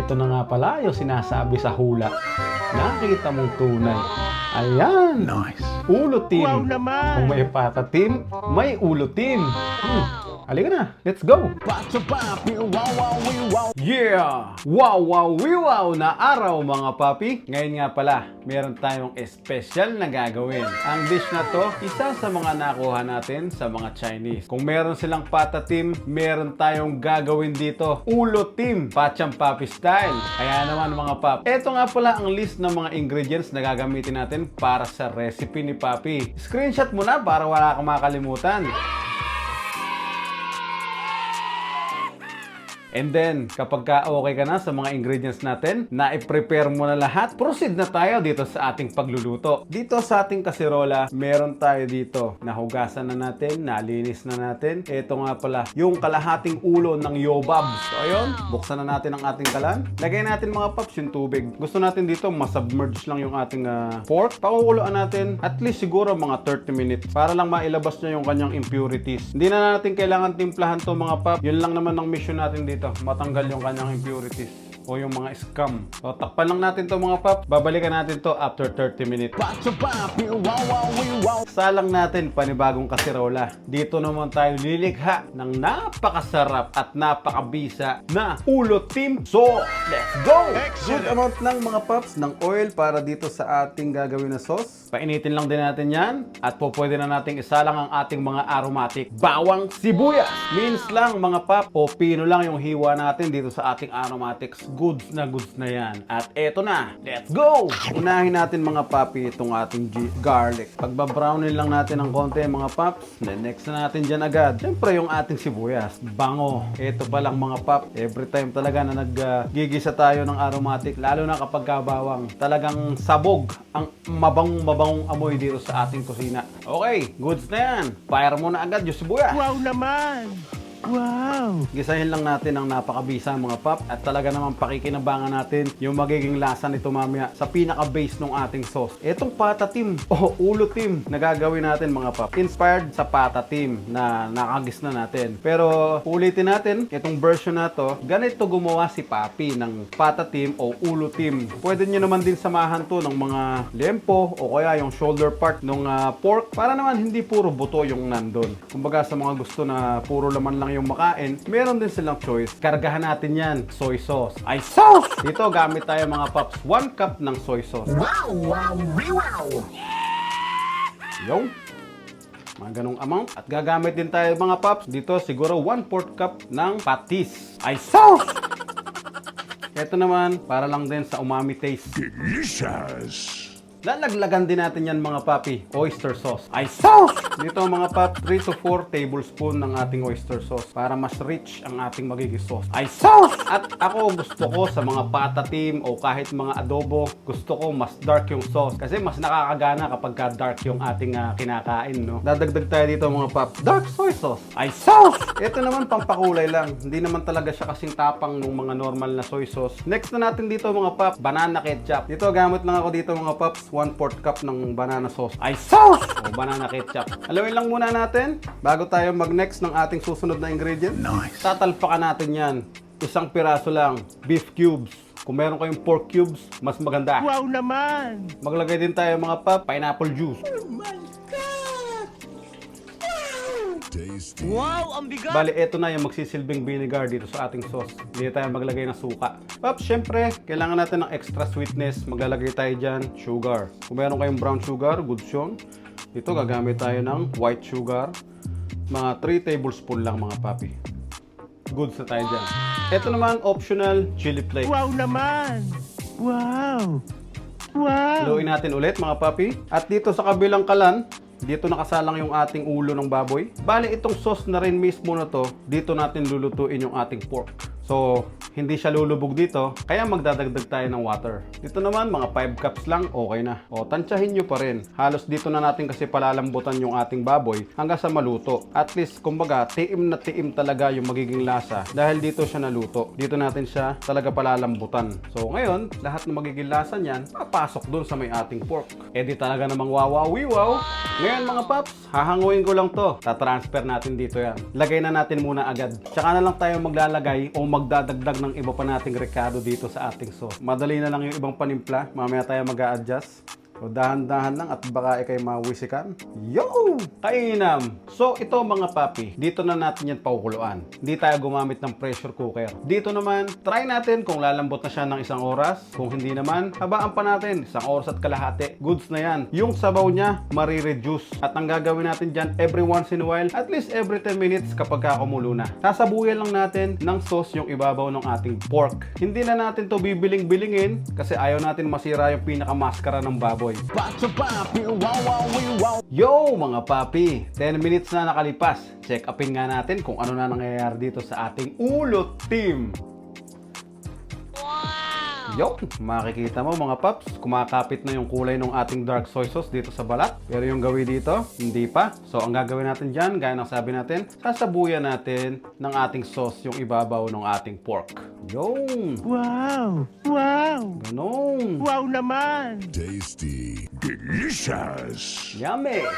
Ito na nga pala yung sinasabi sa hula. Nakita mong tunay. Ayan! Nice. Ulo team. Wow naman! Kung may pata team, may ulo team. Hmm. Halika na, let's go! Yeah! Wow, wow, wow na araw mga papi. Ngayon nga pala, meron tayong special na gagawin. Ang dish na to, isa sa mga nakuha natin sa mga Chinese. Kung meron silang pata team, meron tayong gagawin dito. Ulo team, pachang papi style. Kaya naman mga pap, eto nga pala ang list ng mga ingredients na gagamitin natin para sa recipe ni papi. Screenshot mo na para wala kang makalimutan. And then, kapag ka okay ka na sa mga ingredients natin, na i-prepare mo na lahat, proceed na tayo dito sa ating pagluluto. Dito sa ating kaserola, meron tayo dito. Nahugasan na natin, nalinis na natin. Ito nga pala, yung kalahating ulo ng yobab. So ayun, buksan na natin ang ating kalan. Lagay natin mga paps yung tubig. Gusto natin dito, masubmerge lang yung ating ah, pork. Pakukuluan natin at least siguro mga 30 minutes para lang mailabas niya yung kanyang impurities. Hindi na natin kailangan timplahan to mga pap. Yun lang naman ang mission natin dito. Matanggal yung kanyang impurities o yung mga scum. So, takpan lang natin to mga pap. Babalikan natin to after 30 minutes. Salang natin panibagong kaserola. Dito naman tayo lilikha ng napakasarap at napakabisa na ulo team. So, let's go! Good amount ng mga paps ng oil para dito sa ating gagawin na sauce. Painitin lang din natin yan at po pwede na nating isalang ang ating mga aromatic. Bawang sibuyas. Means lang mga pap o pino lang yung hiwa natin dito sa ating aromatics. Goods na goods na yan. At eto na. Let's go! Unahin natin mga papi itong ating garlic. Pagbabrownin lang natin ng konti mga paps. Then next na natin dyan agad. Siyempre yung ating sibuyas. Bango. Ito pa lang mga pap. Every time talaga na naggigisa tayo ng aromatic. Lalo na kapag kabawang. Talagang sabog ang mabang mabangong amoy dito sa ating kusina. Okay, goods na yan. Fire mo na agad yung sibuyas. Wow naman! Wow! Gisahin lang natin ang napakabisa mga pap at talaga naman pakikinabangan natin yung magiging lasa nito mamaya sa pinaka-base ng ating sauce. Etong pata team o ulo team na gagawin natin mga pap. Inspired sa pata team na nakagis na natin. Pero ulitin natin itong version na to. Ganito gumawa si Papi ng pata team o ulo team. Pwede nyo naman din samahan to ng mga lempo o kaya yung shoulder part ng ah, pork para naman hindi puro buto yung nandun. Kumbaga sa mga gusto na puro laman lang yung makain, meron din silang choice. Kargahan natin yan, soy sauce. Ay sauce! Dito gamit tayo mga paps, 1 cup ng soy sauce. Wow, wow, wow. Yung mga ganong amount. At gagamit din tayo mga paps, dito siguro 1 4 cup ng patis. Ay sauce! Ito naman, para lang din sa umami taste. Delicious. Lalaglagan din natin yan mga papi, oyster sauce. Ay sauce! Dito mga pap, 3 to 4 tablespoon ng ating oyster sauce para mas rich ang ating magiging sauce. Ay sauce! At ako gusto ko sa mga pata team o kahit mga adobo, gusto ko mas dark yung sauce kasi mas nakakagana kapag ka dark yung ating ah, kinakain, no? Dadagdag tayo dito mga pap, dark soy sauce. Ay sauce! Ito naman pampakulay lang. Hindi naman talaga siya kasing tapang ng mga normal na soy sauce. Next na natin dito mga pap, banana ketchup. Dito gamit lang ako dito mga paps, 1 4 cup ng banana sauce. Ay sauce! O banana ketchup. Alawin lang muna natin bago tayo mag-next ng ating susunod na ingredient. Nice. Tatalpakan natin yan. Isang piraso lang, beef cubes. Kung meron kayong pork cubes, mas maganda. Wow naman! Maglagay din tayo mga pap, pineapple juice. Tasty. Wow! Ang bigat! Bali, eto na yung magsisilbing vinegar dito sa ating sauce. Hindi tayo maglagay ng suka. Paps, syempre, kailangan natin ng extra sweetness. Maglalagay tayo dyan, sugar. Kung meron kayong brown sugar, good yun. Dito, gagamit tayo ng white sugar. Mga 3 tablespoon lang mga papi. Goods na tayo dyan. Ito naman, optional chili flakes. Wow naman! Wow! Wow! Haluin natin ulit mga papi. At dito sa kabilang kalan, dito nakasalang yung ating ulo ng baboy. Bali, itong sauce na rin mismo na to, dito natin lulutuin yung ating pork. So, hindi siya lulubog dito, kaya magdadagdag tayo ng water. Dito naman, mga 5 cups lang, okay na. O, tansyahin nyo pa rin. Halos dito na natin kasi palalambutan yung ating baboy hanggang sa maluto. At least, kumbaga, tiim na tiim talaga yung magiging lasa dahil dito siya naluto. Dito natin siya talaga palalambutan. So, ngayon, lahat ng magiging lasa niyan, papasok dun sa may ating pork. Eh di talaga namang wawawiwaw. Ngayon mga paps, hahanguin ko lang to. Ta-transfer natin dito yan. Lagay na natin muna agad. Tsaka na lang tayo maglalagay o magdadagdag ng iba pa nating rekado dito sa ating sauce. Madali na lang yung ibang panimpla. Mamaya tayo mag adjust o dahan-dahan lang at baka ikay mawisikan. Yo! Kainam! So ito mga papi, dito na natin yan pakukuluan. Hindi tayo gumamit ng pressure cooker. Dito naman, try natin kung lalambot na siya ng isang oras. Kung hindi naman, habaan pa natin. Isang oras at kalahati. Goods na yan. Yung sabaw niya, marireduce. At ang gagawin natin dyan, every once in a while, at least every 10 minutes kapag kakumulo na. Sasabuyan lang natin ng sauce yung ibabaw ng ating pork. Hindi na natin to bibiling-bilingin kasi ayaw natin masira yung pinakamaskara ng baboy. Yo mga papi! 10 minutes na nakalipas. Check upin nga natin kung ano na nangyayari dito sa ating ulot team. Yo, makikita mo mga paps, kumakapit na yung kulay ng ating dark soy sauce dito sa balat. Pero yung gawin dito, hindi pa. So ang gagawin natin dyan, gaya ng sabi natin, sasabuyan natin ng ating sauce yung ibabaw ng ating pork. Yung, Wow! Wow! ganun. Wow naman! Tasty. Delicious. Yummy!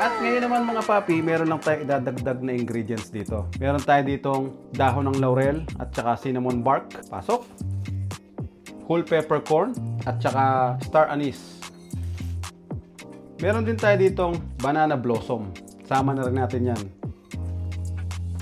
At ngayon naman mga papi, meron lang tayo idadagdag na ingredients dito. Meron tayo ditong dahon ng laurel at saka cinnamon bark. Pasok. Whole peppercorn at saka star anise. Meron din tayo ditong banana blossom. Sama na rin natin yan.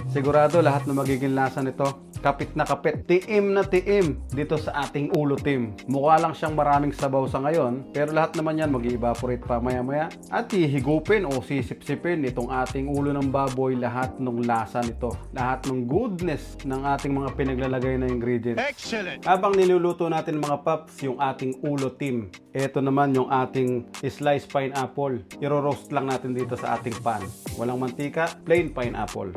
Sigurado lahat na magiging lasa nito kapit na kapit, tiim na tiim dito sa ating ulo team. Mukha lang siyang maraming sabaw sa ngayon, pero lahat naman yan mag evaporate pa maya maya at hihigupin o sisip-sipin itong ating ulo ng baboy lahat ng lasa nito. Lahat ng goodness ng ating mga pinaglalagay na ingredients. Excellent! Habang niluluto natin mga paps yung ating ulo team, ito naman yung ating sliced pineapple. Iro-roast lang natin dito sa ating pan. Walang mantika, plain pineapple.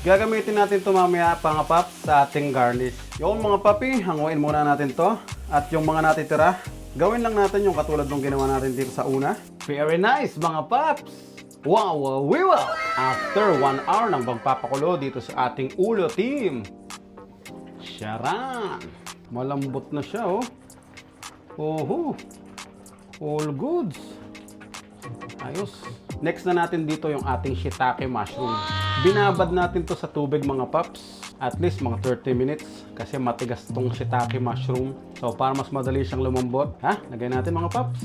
Gagamitin natin ito mamaya mga paps sa ating garnish. Yung mga papi, hanguin muna natin to. At yung mga natitira, gawin lang natin yung katulad ng ginawa natin dito sa una. Very nice mga paps! Wow, wow, wow! After 1 hour ng pagpapakulo dito sa ating ulo team. Sharan! Malambot na siya oh. Oho! All goods. Ayos. Next na natin dito yung ating shiitake mushroom. Binabad natin to sa tubig mga paps. At least mga 30 minutes kasi matigas tong shiitake mushroom. So para mas madali siyang lumambot, ha? Lagay natin mga paps.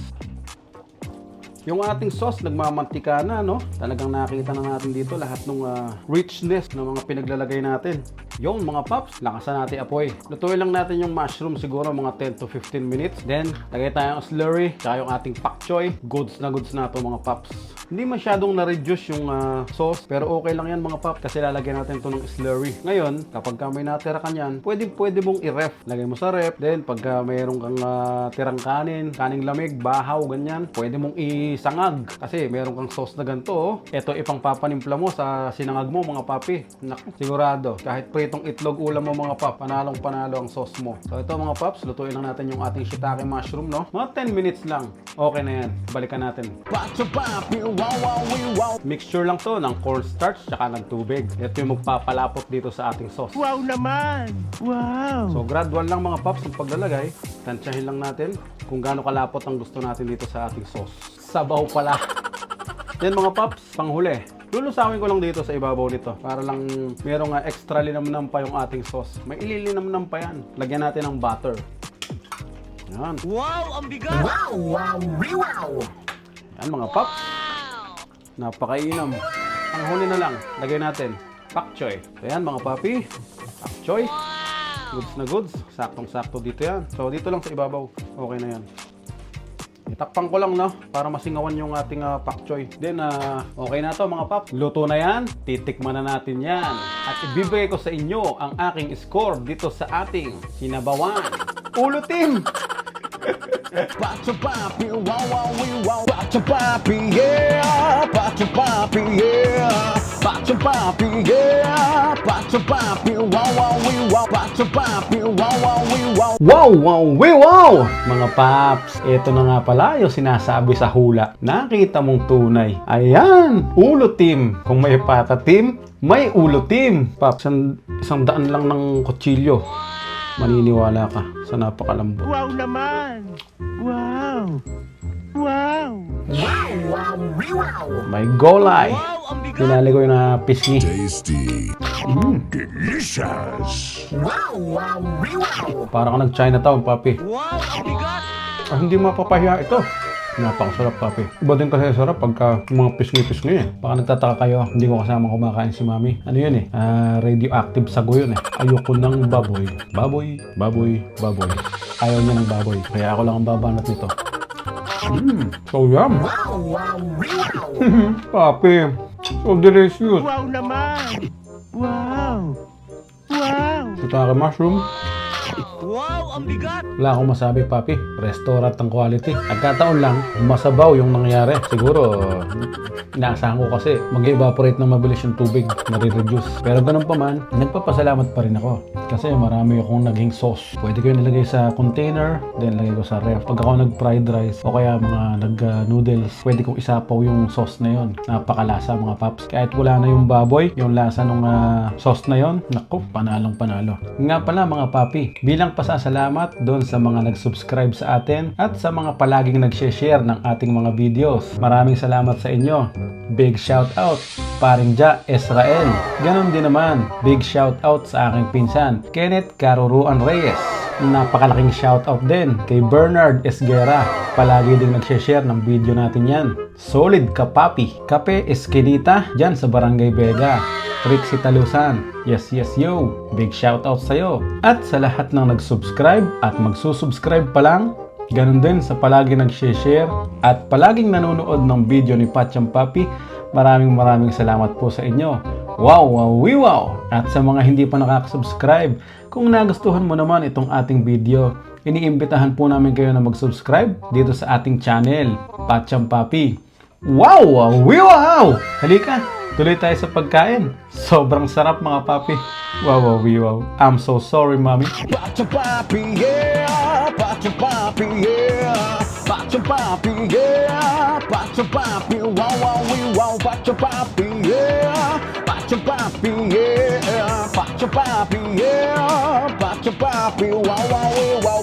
Yung ating sauce, nagmamantika na, no? Talagang nakita na natin dito lahat ng ah, richness ng mga pinaglalagay natin. Yung mga paps, lakasan natin apoy. Lutuin lang natin yung mushroom siguro mga 10 to 15 minutes. Then, lagay tayo ng slurry, tsaka yung ating pak choy. Goods na goods na to mga paps. Hindi masyadong na-reduce yung ah, sauce, pero okay lang yan mga paps kasi lalagyan natin to ng slurry. Ngayon, kapag ka may natira ka niyan, pwede, pwede mong i-ref. Lagay mo sa ref. Then, pagka mayroong kang ah, tirang kanin, kaning lamig, bahaw, ganyan, pwede mong isangag. Kasi meron kang sauce na ganito. Oh. Ito ipang papanimpla mo sa sinangag mo mga papi. Naku, sigurado. Kahit pritong itlog ulam mo mga pap, panalong panalo ang sauce mo. So ito mga paps, lutuin lang natin yung ating shiitake mushroom, no? Mga 10 minutes lang. Okay na yan. Balikan natin. Mixture lang to ng cornstarch tsaka ng tubig. Ito yung magpapalapot dito sa ating sauce. Wow naman! Wow! So gradual lang mga paps ang paglalagay. Tansyahin lang natin kung gaano kalapot ang gusto natin dito sa ating sauce. Sabaw pala. Yan mga paps, panghuli. Lulusawin ko lang dito sa ibabaw nito para lang merong uh, extra linamnam pa yung ating sauce. May ililinamnam pa yan. Lagyan natin ng butter. Yan. Wow! Ang bigat! Wow, wow, wow. Yan mga paps. Napakainam. Ang huli na lang, lagay natin pak choy. So yan mga papi. Pak choy. Goods na goods. Saktong-sakto dito yan. So dito lang sa ibabaw. Okay na yan. Itakpan ko lang no para masingawan yung ating uh, pak choy. Then ah, okay na to mga pap. Luto na yan. Titikman na natin yan. At ibibigay ko sa inyo ang aking score dito sa ating sinabawan. Ulo team! Pacho papi, wow wow we wow. Pacho papi, yeah. Pacho papi, yeah. Pacho papi, yeah. Pacho papi, wow wow we wow. Pacho papi, wow wow we wow. Wow, wow, we wow! Mga paps, ito na nga pala yung sinasabi sa hula. Nakita mong tunay. Ayan, ulo team. Kung may pata team, may ulo team. Paps, isang, isang daan lang ng kutsilyo. Maniniwala ka sa napakalambot. Wow naman! Wow! Wow! Wow, wow, wow. May golay. Wow, ang bigat! Ko yung na pisngi. Tasty. Delicious. Wow, wow, wow. Para ka nag-Chinatown, papi. Wow, ang bigat! Ah, hindi mapapahiya ito. Napakasarap, papi. Iba din kasi sarap pagka mga pisngi-pisngi eh. Baka nagtataka kayo, hindi ko kasama kumakain si mami. Ano yun eh? Ah, radioactive sago yun eh. Ayoko ng baboy. Baboy, baboy, baboy. Ayaw niya ng baboy. Kaya ako lang ang babanat nito. Mmm, so yum. Wow, wow, wow. Papi, so delicious. Wow naman! Wow! Wow! Ito aking mushroom. Wow, ang bigat! Wala akong masabi, papi. Restaurant ng quality. Nagkataon lang, masabaw yung nangyari. Siguro, inaasahan ko kasi mag-evaporate ng mabilis yung tubig, nare-reduce. Pero ganun pa man, nagpapasalamat pa rin ako. Kasi marami akong naging sauce. Pwede ko yung nilagay sa container, then lagay ko sa ref. Pag ako nag-fried rice, o kaya mga nag-noodles, pwede kong isapaw yung sauce na yon. Napakalasa mga paps. Kahit wala na yung baboy, yung lasa ng sauce na yon, naku, panalong panalo. Nga pala mga papi, bilang pasasalamat doon sa mga nag-subscribe sa atin at sa mga palaging nag-share ng ating mga videos. Maraming salamat sa inyo. Big shout out, paring Ja Israel. Ganon din naman, big shout out sa aking pinsan, Kenneth Karuruan Reyes. Napakalaking shoutout din kay Bernard Esguera. Palagi ding nag-share ng video natin yan. Solid ka papi. Kape Esquinita dyan sa Barangay Vega. Trixie Talusan. Yes, yes, yo. Big shoutout sa'yo. At sa lahat ng nag-subscribe at magsusubscribe pa lang, ganun din sa palagi nag-share at palaging nanonood ng video ni Pacham Papi, maraming maraming salamat po sa inyo. Wow, wow, wee, wow! At sa mga hindi pa nakaka-subscribe, kung nagustuhan mo naman itong ating video, iniimbitahan po namin kayo na mag-subscribe dito sa ating channel, Pacham Papi. Wow, wow, wee, wow! Halika, tuloy tayo sa pagkain. Sobrang sarap mga papi. Wow, wow, wee, wow. I'm so sorry, mommy. Pacha papi, yeah. Pacha papi, yeah. Pacha papi, yeah. Pacha papi, wow, wow, we wow. Pacha papi, yeah. Pacha papi, yeah. Pacha papi, yeah. Pacha papi, wow, wow, we wow.